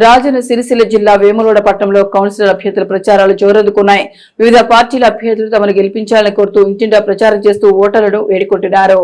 రాజన్న సిరిసిల్ల జిల్లా వేములవాడ పట్టణంలో కౌన్సిలర్ అభ్యర్థుల ప్రచారాలు జోరందుకున్నాయి వివిధ పార్టీల అభ్యర్థులు తమను గెలిపించాలని కోరుతూ ఇంటింటా ప్రచారం చేస్తూ ఓటర్లను వేడుకుంటున్నారు.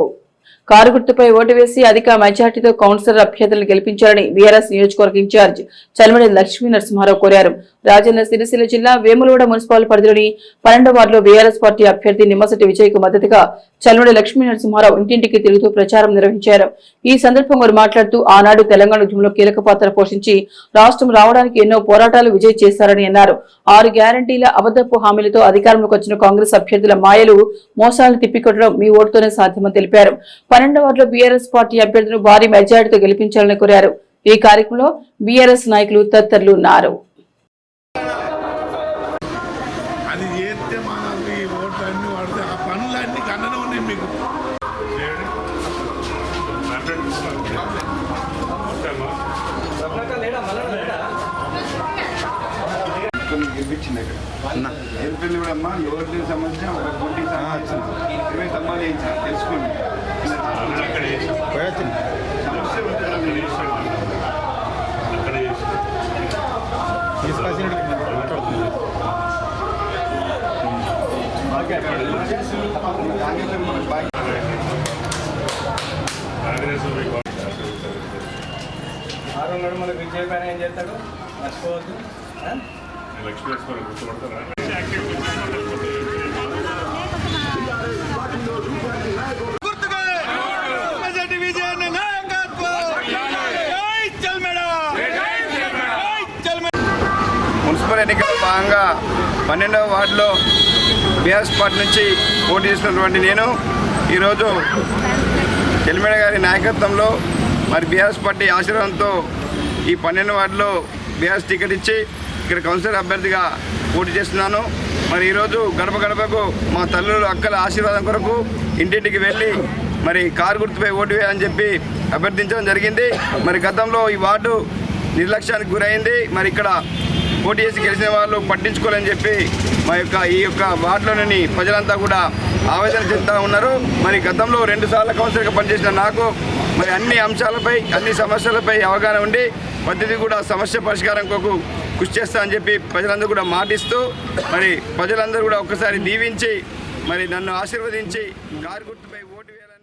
కారు గుర్తుపై ఓటు వేసి అధిక మెజార్టీతో కౌన్సిలర్ అభ్యర్థులను గెలిపించాలని బీఆర్ఎస్ నియోజకవర్గ ఇన్ఛార్జ్ చల్మడి లక్ష్మీ నరసింహారావు కోరారు. రాజన్న సిరిసిల్ల జిల్లా వేములవాడ మున్సిపల్ పరిధిలోని పన్నెండవ వార్డులో బీఆర్ఎస్ పార్టీ అభ్యర్థి నిమ్మసటి విజయ్కు మద్దతుగా చల్మడి లక్ష్మీ నరసింహారావు ఇంటింటికి తిరుగుతూ ప్రచారం నిర్వహించారు. ఈ సందర్భంగా వారు మాట్లాడుతూ ఆనాడు తెలంగాణ ఉద్యమంలో కీలక పాత్ర పోషించి రాష్ట్రం రావడానికి ఎన్నో పోరాటాలు విజయ్ చేశారని అన్నారు. ఆరు గ్యారంటీల అబద్దపు హామీలతో అధికారంలోకి వచ్చిన కాంగ్రెస్ అభ్యర్థుల మాయలు మోసాలను తిప్పికొట్టడం మీ ఓటుతోనే సాధ్యమని తెలిపారు. పన్నెండవ వార్డులో బీఆర్ఎస్ పార్టీ అభ్యర్థులను భారీ మెజారిటీతో గెలిపించాలని కోరారు. ఈ కార్యక్రమంలో బీఆర్ఎస్ నాయకులు తదితరులు ఉన్నారు. గెలిపించింది ఇక్కడ ఏప్రిల్ కూడా అమ్మా? లోడ్కి సంబంధించిన ఒక ట్వంటీ ఇరవై తమ్మాలు వేయించాను తెలుసుకోండి. సమస్య ఉంటుంది. కాంగ్రెస్ విజయ్ పైన ఏం చేస్తాడు మర్చిపోవద్దు ఆ? మున్సిపల్ ఎన్నికల భాగంగా పన్నెండవ వార్డులో బీఆర్ఎస్ పార్టీ నుంచి పోటీ చేసినటువంటి నేను. ఈరోజు చెల్లిమేడ గారి నాయకత్వంలో మరి బీఆర్ఎస్ పార్టీ ఆశీర్వాదంతో ఈ పన్నెండు వార్డులో బీఆర్ఎస్ టికెట్ ఇచ్చి ఇక్కడ కౌన్సిలర్ అభ్యర్థిగా పోటీ చేస్తున్నాను. మరి ఈరోజు గడప గడపకు మా తల్లులు అక్కల ఆశీర్వాదం కొరకు ఇంటింటికి వెళ్ళి మరి కారు గుర్తుపై ఓటు వేయాలని చెప్పి అభ్యర్థించడం జరిగింది. మరి గతంలో ఈ వార్డు నిర్లక్ష్యానికి గురైంది. మరి ఇక్కడ పోటీ చేసి గెలిచిన వాళ్ళు పట్టించుకోవాలని చెప్పి మా యొక్క ఈ యొక్క వార్డులోని ప్రజలంతా కూడా ఆవేదన చెందుతూ ఉన్నారు. మరి గతంలో రెండు సార్లు కౌన్సిలర్గా పనిచేసిన నాకు మరి అన్ని అంశాలపై అన్ని సమస్యలపై అవగాహన ఉండి పద్ధతి కూడా సమస్య పరిష్కారం కొరకు కృషి చేస్తా అని చెప్పి ప్రజలందరూ కూడా మాటిస్తూ మరి ప్రజలందరూ కూడా ఒక్కసారి దీవించి మరి నన్ను ఆశీర్వదించి కారు గుర్తుపై ఓటు వేయాలని